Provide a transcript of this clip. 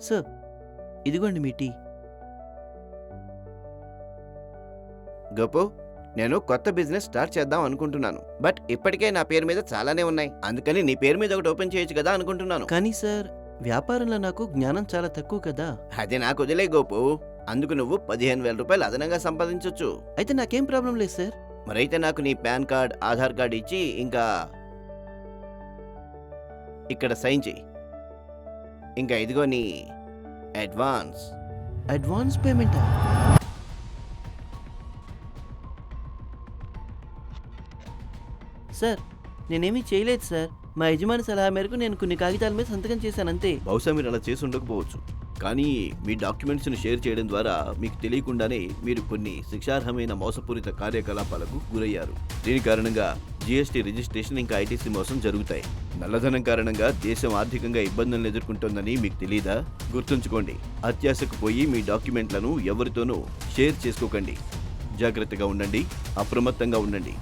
Sir ఇదిగోండి మీ tea. Gopu నేను కొత్త బిజినెస్ స్టార్ట్ చేద్దాం అనుకుంటున్నాను. బట్ ఇప్పటికే నా పేరు మీద చాలానే ఉన్నాయి. అందుకని నీ పేరు మీద ఒకటి ఓపెన్ చేయొచ్చు కదా అనుకుంటున్నాను. కానీ సార్ వ్యాపారంలో నాకు జ్ఞానం చాలా తక్కువ కదా. అది నాకు వదిలే గోపు. అందుకు నువ్వు పదిహేను వేల రూపాయలు అదనంగా సంపాదించొచ్చు. అయితే నాకేం ప్రాబ్లం లేదు సార్. మరైతే నాకు నీ పాన్ కార్డ్ ఆధార్ కార్డ్ ఇచ్చి ఇంకా ఇక్కడ సైన్ చెయ్యి ఇంకా ఇదిగో నీ అడ్వాన్స్. అడ్వాన్స్ పేమెంటా? సార్ నేనేమీ చేయలేదు సార్. మా యజమాని సలహా మేరకు నేను కొన్ని కాగితాల మీద సంతకం చేశాను అంతే. బహుశా మీరు అలా చేసి ఉండకపోవచ్చు. కానీ మీ డాక్యుమెంట్స్ని షేర్ చేయడం ద్వారా మీకు తెలియకుండానే మీరు కొన్ని శిక్షార్హమైన మోసపూరిత కార్యకలాపాలకు గురయ్యారు. దీని కారణంగా జీఎస్టీ రిజిస్ట్రేషన్ ఇంకా ఐటీసీ మోసం జరుగుతాయి. నల్లధనం కారణంగా దేశం ఆర్థికంగా ఇబ్బందులను ఎదుర్కొంటోందని మీకు తెలియదా గుర్తుంచుకోండి అత్యాశకు పోయి మీ డాక్యుమెంట్లను ఎవరితోనూ షేర్ చేసుకోకండి. జాగ్రత్తగా ఉండండి అప్రమత్తంగా ఉండండి.